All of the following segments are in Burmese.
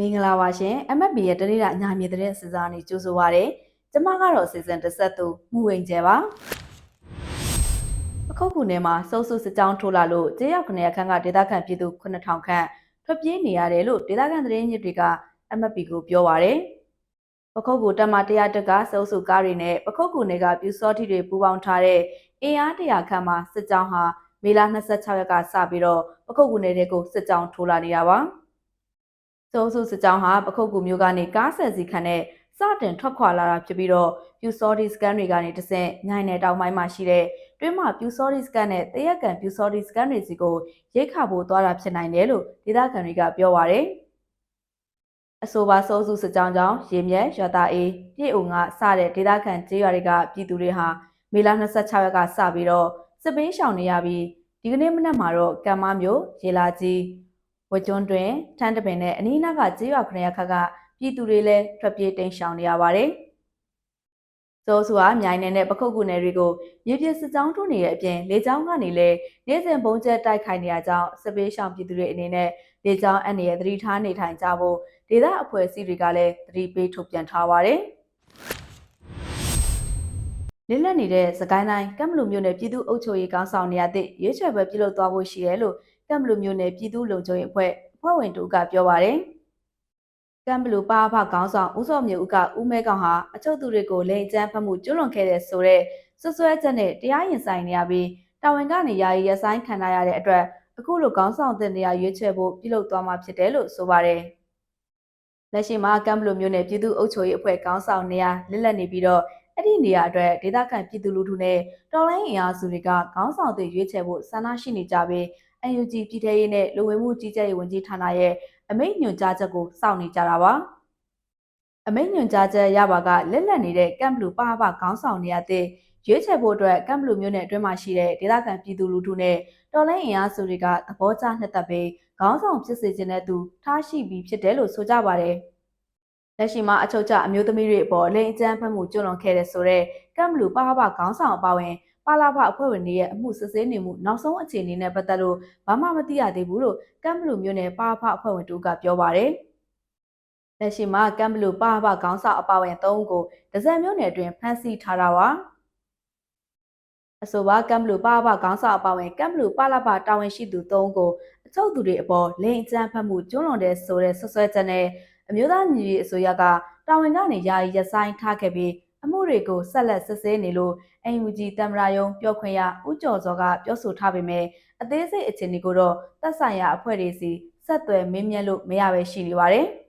မင်္ဂလာပါရှင် MFB ရဲ့တနေ့တာညာမြေတဲ့စစားနေကြိုဆိုပါရစေ။ကျမကတော့စီစဉ်တစ်ဆက်သူမှုဝင်ကျဲပါ။အခုခုနယ်မှာစုပ်စုစစ်ကြောင်းထိုးလာလို့ကျေးရောက်ခနေရခန့်ကဒေသခံပြည်သူ9000ခန့်ထွက်ပြေးနေရတယ်လို့ဒေသခံသတင်းညစ်တွေက MFB ကိုပြောပါရစေ။ပခုတ်ကူတက်မ100တက်ကစုပ်စုကားတွေနဲ့ပခုတ်ကူနယ်ကပြူစောတိတွေပူးပေါင်းထားတဲ့အင်အား100ခန့်မှာစစ်ကြောင်းဟာမေလ26ရက်ကစပြီးတော့ပခုတ်ကူနယ်တွေကိုစစ်ကြောင်းထိုးလာနေတာပါ။ စိုးစုစစ်ကြောင်းဟာပခုတ်ကူမျိုးကနေကားဆယ်စီခန့်နဲ့စတင်ထွက်ခွာလာတာဖြစ်ပြီးတော့ပြူစောဒီစကန်တွေကနေတဆင့်ညိုင်နယ်တောင်ပိုင်းမှာရှိတဲ့တွင်းမပြူစောဒီစကန်နဲ့တရက်ကန်ပြူစောဒီစကန်တွေစီကိုရိတ်ခဖို့သွားတာဖြစ်နိုင်တယ်လို့ဒေသခံတွေကပြောပါရယ်အဆိုပါစိုးစုစစ်ကြောင်းကြောင့်ရေမြက်ရွာသားအေးပြည်ဦးငါစတဲ့ဒေသခံကျေးရွာတွေကပြည်သူတွေဟာမေလ26ရက်ကစပြီးတော့စစ်ပေးရှောင်နေရပြီးဒီကနေ့မနက်မှာတော့ကံမမျိုးရေလာကြီး ဝကျွန်းတွင်ထန်းတပင်နဲ့အနီးနားကကျေးရွာခရရခက်ကပြည်သူတွေလည်းထွက်ပြေးတိမ်းရှောင်နေရပါတယ်။စိုးစုဟာမြိုင်နယ်နဲ့ပခုတ်ကူနယ်တွေကိုမြေပြင်စစ်ကြောင်းထိုးနေတဲ့အပြင်လေကြောင်းကနေလည်းနေ့စဉ်ပုံကျဲတိုက်ခိုက်နေရကြောင်းစစ်ပေးရှောင်ပြည်သူတွေအနေနဲ့လေကြောင်းအနေနဲ့သတိထားနေထိုင်ကြဖို့ဒေသအဖွဲ့အစည်းတွေကလည်းသတိပေးထုတ်ပြန်ထားပါတယ်။ လင်းလက်နေတဲ့စကိုင်းတိုင်းကမ်ဘလူမြို့နယ်ပြည်သူ့အုပ်ချုပ်ရေးကောင်ဆောင်နေရာသည့်ရွေးချယ်ပွဲပြုလုပ်သွားဖို့ရှိတယ်လို့ကမ်ဘလူမျိုးနယ်ပြည်သူ့လုံခြုံရေးအဖွဲ့အဖွဲ့ဝင်တို့ကပြောပါရယ်ကမ်ဘလူပါအဖခေါင်းဆောင်ဦးစောမြဦးကဦးမဲကောင်ဟာအချုပ်သူတွေကိုလိန်ကျန်းဖတ်မှုကျွလွန်ခဲ့တဲ့ဆိုတဲ့ဆွဆွဲချက်နဲ့တရားရင်ဆိုင်နေရပြီးတာဝန်ကနေယာယီရဆိုင်ခံရတဲ့အတွက်အခုလိုခေါင်းဆောင်တဲ့နေရာရွေးချယ်ဖို့ပြုလုပ်သွားမှာဖြစ်တယ်လို့ဆိုပါရယ်လက်ရှိမှာကမ်ဘလူမျိုးနယ်ပြည်သူ့အုပ်ချုပ်ရေးအဖွဲ့ခေါင်းဆောင်နေရာလက်လက်နေပြီးတော့ အဲ့ဒီနေရာအတွက်ဒေသခံပြည်သူလူထုနဲ့တော်လိုင်းအင်အားစုတွေကခေါင်းဆောင်တွေရွေးချယ်ဖို့ဆန္ဒရှိနေကြပြီး UNG ပြည်ထရေးနဲ့လူဝင်မှုကြီးကြပ်ရေးဝန်ကြီးဌာနရဲ့အမိန့်ညွှန်ကြားချက်ကိုစောင့်နေကြတာပါအမိန့်ညွှန်ကြားချက်ရပါကလက်လက်နေတဲ့ကမ်ဘလူပါပခေါင်းဆောင်နေရတဲ့ရွေးချယ်ဖို့အတွက်ကမ်ဘလူမျိုးနယ်အတွင်းမှာရှိတဲ့ဒေသခံပြည်သူလူထုနဲ့တော်လိုင်းအင်အားစုတွေကသဘောကျနှစ်သက်ပြီးခေါင်းဆောင်ဖြစ်စေခြင်းတဲ့သူထားရှိပြီးဖြစ်တယ်လို့ဆိုကြပါတယ် လက်ရှိမှာအချုပ်ချအမျိုးသမီးတွေအပေါ်လိန်အကြမ်းဖက်မှုကျွလွန်ခဲ့တဲ့ဆိုတော့ကမ်ဘလူပါပခေါင်းဆောင်အပါဝင်ပါလာဖအဖွဲ့ဝင်တွေရဲ့အမှုစစ်ဆေးနေမှုနောက်ဆုံးအခြေအနေနဲ့ပတ်သက်လို့ဘာမှမသိရသေးဘူးလို့ကမ်ဘလူမျိုးနယ်ပါဖအဖွဲ့ဝင်တို့ကပြောပါတယ်။လက်ရှိမှာကမ်ဘလူပါဖခေါင်းဆောင်အပါဝင်၃ဦးကိုဒဇယ်မျိုးနယ်အတွင်းဖမ်းဆီးထားတာပါ။အဆိုပါကမ်ဘလူပါဖခေါင်းဆောင်အပါဝင်ကမ်ဘလူပါလာဖတာဝန်ရှိသူ၃ဦးကိုအချုပ်သူတွေအပေါ်လိန်အကြမ်းဖက်မှုကျွလွန်တဲ့ဆိုတဲ့ဆွဆွဲချက်နဲ့ အမျိုးသားညီရေးအစိုးရကတာဝန်ကနေယာယီရဆိုင်ထားခဲ့ပြီးအမှုတွေကိုဆက်လက်စစ်ဆေးနေလို့ NUG တမရာယုံပြောခွင့်ရဦးကျော်စောကပြောဆိုထားပေမဲ့အသေးစိတ်အခြေအနေကိုတော့သက်ဆိုင်ရာအဖွဲ့တွေစီဆက်သွယ်မင်းမြတ်လို့မရပဲရှိနေပါတယ်။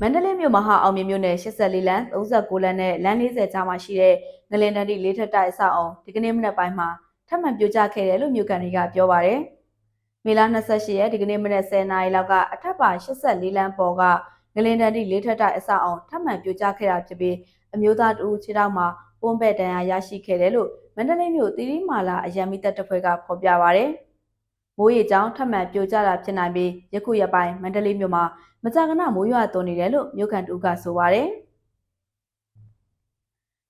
မန္တလေးမြို့မဟာအောင်မြင်မြို့နယ်84လမ်း39လမ်းနဲ့လမ်း40ကြားမှာရှိတဲ့ငလင်တန်တီလေးထပ်တိုက်အဆောက်အုံဒီကနေ့မနက်ပိုင်းမှာထပ်မံပြိုကျခဲ့တယ်လို့မြို့ကန်တွေကပြောပါတယ်။ မေလ28ရက်ဒီကနေ့မနက်10:00နာရီလောက်ကအထက်ပါ84လမ်းပေါ်ကငလင်တန်တီလေးထပ်တိုက်အဆောက်အုံထပ်မံပြိုကျခဲ့တာဖြစ်ပြီးအမျိုးသားတူခြေထောက်မှာပုံပဲ့တန်ရာရရှိခဲ့တယ်လို့မန္တလေးမြို့တီရီမာလာအယံမီတပ်တပ်ဖွဲ့ကဖော်ပြပါဗျ။မိုးရေကြောင်းထပ်မံပြိုကျတာဖြစ်နိုင်ပြီးယခုရက်ပိုင်းမန္တလေးမြို့မှာမကြာခဏမိုးရွာသွန်းနေတယ်လို့မြို့ကန်တူကဆိုပါဗျ။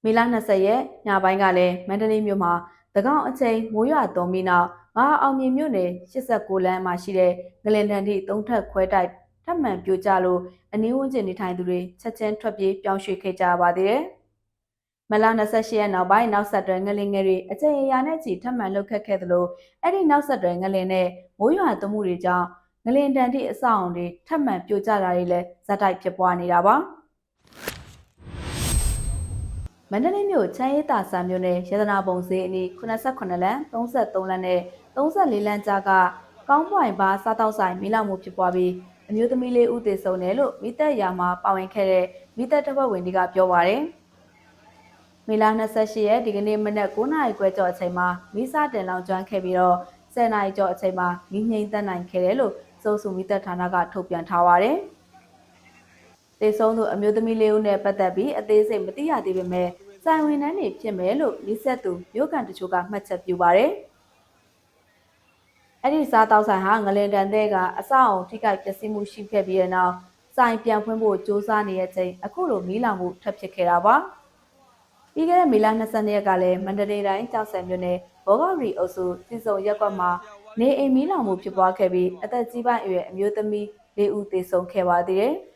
မေလ20ရက်ညပိုင်းကလည်းမန္တလေးမြို့မှာတကော င်အချိန်မိုးရွာသွန်းပြီးနောက်မဟာအောင်မြင်မြို့နယ်89လမ်းမှာရှိတဲ့ငလင်တန်တီသုံးထပ်ခွဲတိုက်ထပ်မံပြိုကျလို့အနည်းဝန်းကျင်နေထိုင်သူတွေချက်ချင်းထွက်ပြေးပြောင်းရွှေ့ခဲ့ကြပါသေးတယ်။မလ28ရက်နောက်ပိုင်းနောက်ဆက်တွဲငလင်ငယ်တွေအကြိမ်အရာနဲ့ချီထပ်မံလှုပ်ခတ်ခဲ့သလိုအဲ့ဒီနောက်ဆက်တွဲငလင်နဲ့မိုးရွာသွန်းမှုတွေကြောင့်ငလင်တန်တိအဆောက်အုံတွေထပ်မံပြိုကျတာတွေလည်းဇက်တိုက်ဖြစ်ပွားနေတာပါ။ မန္တလေးမြို့ချမ်းရည်တာဆန်မြို့နယ်ရတနာပုံဈေးအနီး89လမ်း33လမ်းနဲ့34လမ်းကြားကကောင်းပွိုင်ဘာစားတောက်ဆိုင်မီးလောင်မှုဖြစ်ပွားပြီးအမျိုးသမီးလေးဦးသေဆုံးတယ်လို့မိသက်ရာမှာပါဝင်ခဲ့တဲ့မိသက်တပ်ဖွဲ့ဝင်တွေကပြောပါရယ်။မေလ28ရက်ဒီကနေ့မနက်9:00နာရီခွဲကျော်အချိန်မှာမိစားတင်လောင်ကျွမ်းခဲ့ပြီးတော့10:00နာရီကျော်အချိန်မှာမိငိမ့်သက်နိုင်ခဲ့တယ်လို့စိုးစုမိသက်ဌာနကထုတ်ပြန်ထားပါရယ်။ သေဆုံးသူအမျိုးသမီးလေးဦးနဲ့ပတ်သက်ပြီးအသေးစိတ်မသိရသေးပေမဲ့စိုင်ဝင်နှန်းနေဖြစ်မယ်လို့လိဆက်သူမြို့ကန်တချို့ကမှတ်ချက်ပြုပါရယ်။အဲ့ဒီစားတောက်ဆိုင်ဟာငလင်တန်တဲ့ကအဆောက်အုံထိခိုက်ပျက်စီးမှုရှိခဲ့ပြီးတဲ့နောက်ဆိုင်ပြန်ဖွင့်ဖို့စ조사နေတဲ့အချိန်အခုလိုမီးလောင်မှုထပ်ဖြစ်ခဲ့တာပါပြီးခဲ့တဲ့မေလ22ရက်ကလည်းမန္တလေးတိုင်းကြောက်စံမြို့နယ်ဘောဂရီအုပ်စုစီစုံရက်ကွက်မှာနေအိမ်မီးလောင်မှုဖြစ်ပွားခဲ့ပြီးအသက်ကြီးပိုင်းအရွယ်အမျိုးသမီး၄ဦးသေဆုံးခဲ့ပါသေးတယ်။